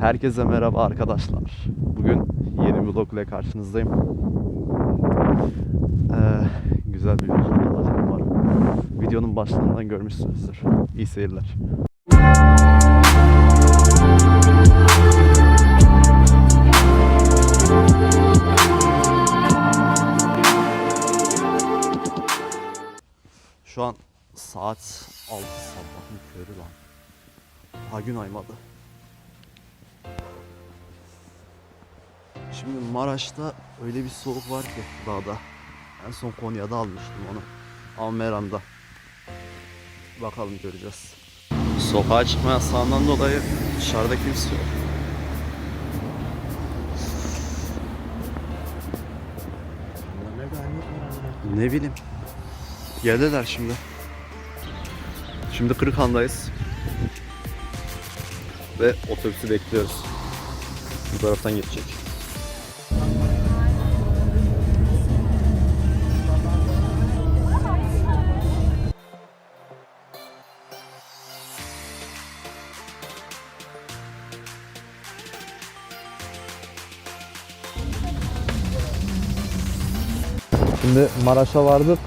Herkese merhaba arkadaşlar. Bugün yeni bir vlog ile karşınızdayım. Ee, güzel bir yolculuk olacak umarım. Videonun başlığından görmüşsünüzdür. İyi seyirler. Şu an saat 6 sabahın körü lan. Ha gün aymadı. Şimdi Maraş'ta öyle bir soğuk var ki dağda. En son Konya'da almıştım onu. Ama Meran'da. Bakalım göreceğiz. Sokağa çıkma yasağından dolayı dışarıda kimse yok. Ne bileyim. Geldiler şimdi. Şimdi Kırıkhan'dayız. Ve otobüsü bekliyoruz. Bu taraftan geçecek. Şimdi Maraş'a vardık.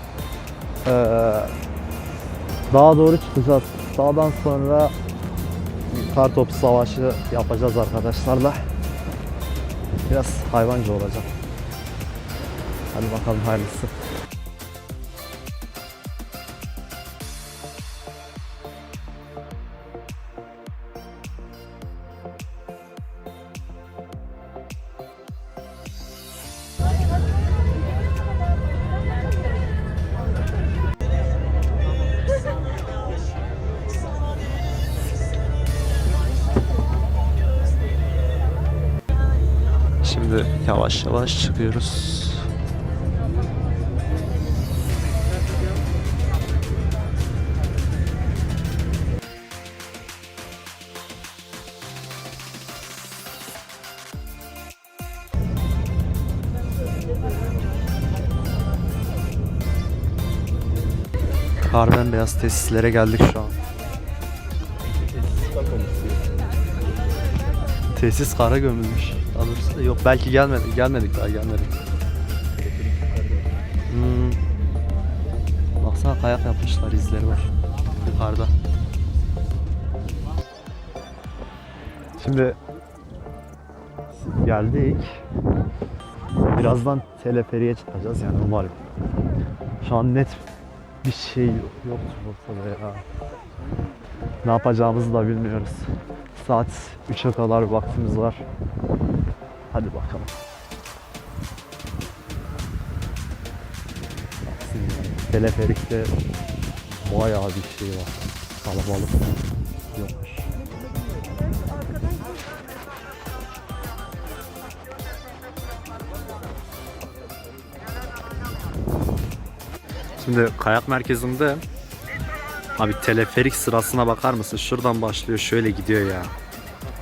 Ee, daha doğru çıkacağız. Dağdan sonra kar topu savaşı yapacağız arkadaşlarla. Biraz hayvancı olacak. Hadi bakalım hayırlısı. Şimdi yavaş yavaş çıkıyoruz. Kar beyaz tesislere geldik şu an. Tesis kara gömülmüş. Yok belki gelmedi. Gelmedik daha gelmedik. Hmm. Baksana kayak yapmışlar izleri var. Yukarıda. Şimdi geldik. Birazdan teleferiye çıkacağız yani umarım. Şu an net bir şey yoktur ortada ya. Ne yapacağımızı da bilmiyoruz. Saat 3'e kadar vaktimiz var. Hadi bakalım. Teleferikte bayağı bir şey var. Kalabalık yokmuş. Şimdi kayak merkezinde Abi teleferik sırasına bakar mısın? Şuradan başlıyor şöyle gidiyor ya.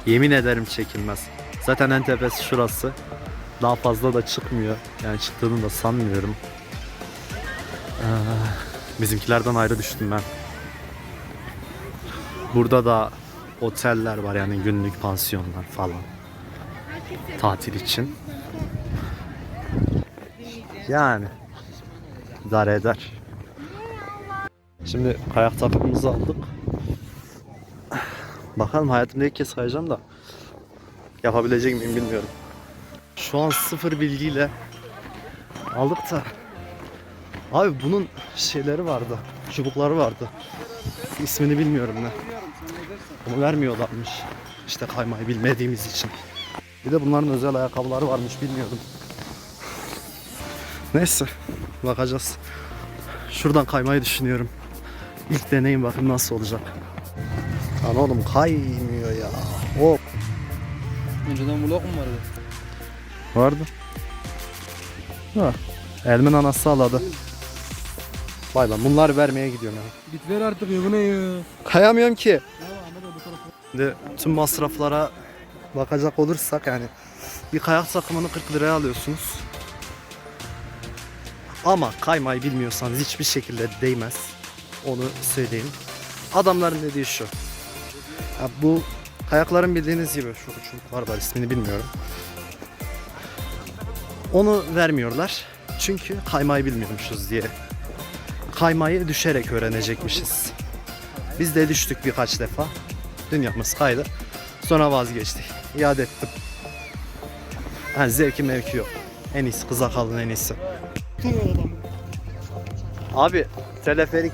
Yemin ederim çekilmez. Zaten en tepesi şurası. Daha fazla da çıkmıyor. Yani çıktığını da sanmıyorum. Ee, bizimkilerden ayrı düştüm ben. Burada da oteller var yani günlük pansiyonlar falan. Tatil için. Yani idare eder. Şimdi kayak takımımızı aldık. Bakalım hayatımda ilk kez kayacağım da yapabilecek miyim bilmiyorum. Şu an sıfır bilgiyle aldık da Abi bunun şeyleri vardı. Çubukları vardı. İsmini bilmiyorum ne. Bunu vermiyorlarmış. İşte kaymayı bilmediğimiz için. Bir de bunların özel ayakkabıları varmış bilmiyordum. Neyse bakacağız. Şuradan kaymayı düşünüyorum. İlk deneyim bakayım nasıl olacak. Lan oğlum kaymıyor ya. Önceden vlog mu vardı? Vardı. Ha. Elmin anası ağladı. Vay lan bunları vermeye gidiyorum ya. Git ver artık ya bu ne ya? Kayamıyorum ki. Şimdi tüm masraflara bakacak olursak yani bir kayak takımını 40 liraya alıyorsunuz. Ama kaymayı bilmiyorsanız hiçbir şekilde değmez. Onu söyleyeyim. Adamların dediği şu. Ya bu Ayakların bildiğiniz gibi şu uçuruklar var ismini bilmiyorum. Onu vermiyorlar. Çünkü kaymayı bilmiyormuşuz diye. Kaymayı düşerek öğrenecekmişiz. Biz de düştük birkaç defa. Dünyamız kaydı. Sonra vazgeçtik. İade ettim. Yani zevki mevki yok. En iyisi kıza kalın en iyisi. Abi teleferik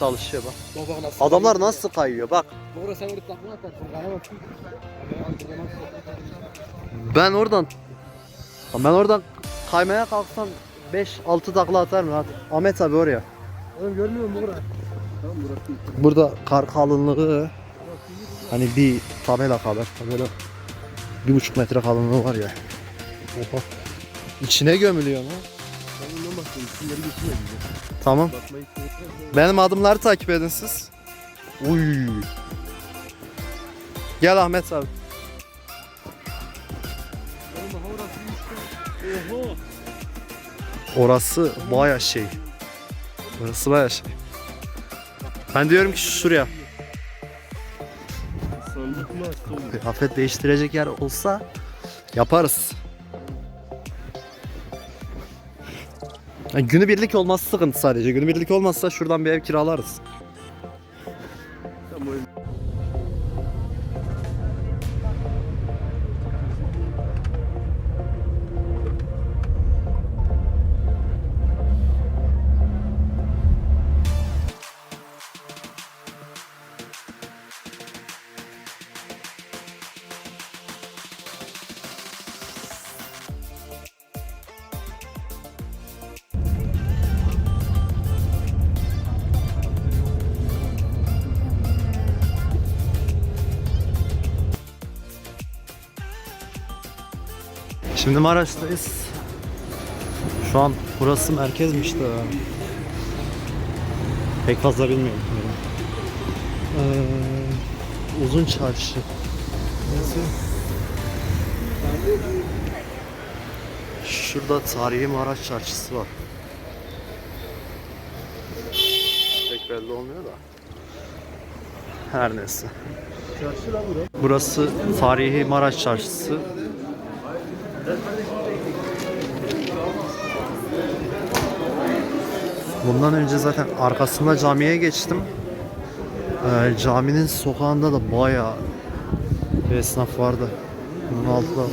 çalışıyor bak. Baba nasıl? Adamlar nasıl kayıyor bak. Bora sen orada takma atarsın. Ben oradan ben oradan kaymaya kalksam 5-6 takla atarım rahat. Ahmet abi oraya. Oğlum görmüyor musun? Tamam burası. Burada kar kalınlığı hani bir tabela kadar böyle bir buçuk metre kalınlığı var ya. Oha. İçine gömülüyor mu? Ben bundan bahsediyorum. Geçmiyor bize. Tamam. Benim adımları takip edin siz. Uy. Gel Ahmet abi. Orası baya şey. Orası baya şey. Ben diyorum ki şuraya. Kıyafet değiştirecek yer olsa yaparız. Yani günübirlik olması sıkıntı sadece. Günübirlik olmazsa şuradan bir ev kiralarız. Şimdi Maraş'tayız. Şu an burası merkezmiş de. Pek fazla bilmiyorum. Ee, uzun çarşı. Neyse. Şurada tarihi Maraş çarşısı var. Pek belli olmuyor da. Her neyse. Burası tarihi Maraş çarşısı. Bundan önce zaten arkasında camiye geçtim. Ee, caminin sokağında da bayağı bir esnaf vardı. Bunun altında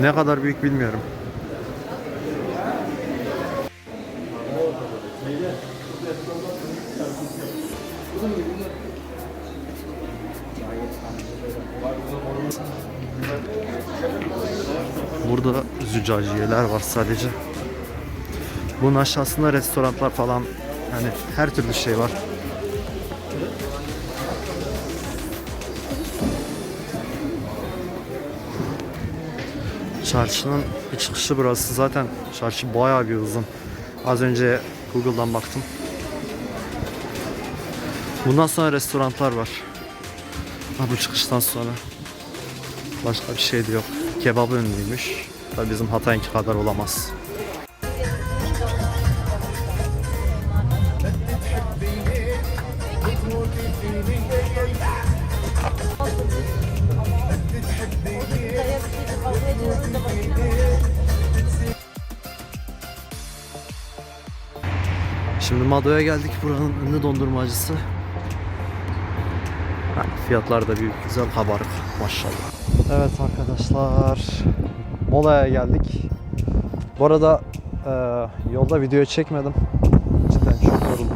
ne kadar büyük bilmiyorum. Züccaciyeler var sadece. Bunun aşağısında restoranlar falan yani her türlü şey var. Çarşının çıkışı burası. Zaten çarşı bayağı bir uzun. Az önce Google'dan baktım. Bundan sonra restoranlar var. Ha, bu çıkıştan sonra. Başka bir şey de yok. Kebap ünlüymüş. Tabii bizim Hatay'ınki kadar olamaz. Şimdi Mado'ya geldik. Buranın ünlü dondurmacısı. Fiyatlar da büyük, güzel kabarık maşallah. Evet arkadaşlar, molaya geldik. Bu arada e, yolda video çekmedim. Cidden çok yoruldum.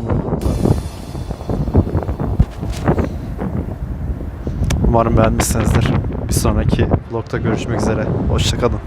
Umarım beğenmişsinizdir. Bir sonraki vlogda görüşmek üzere. Hoşçakalın.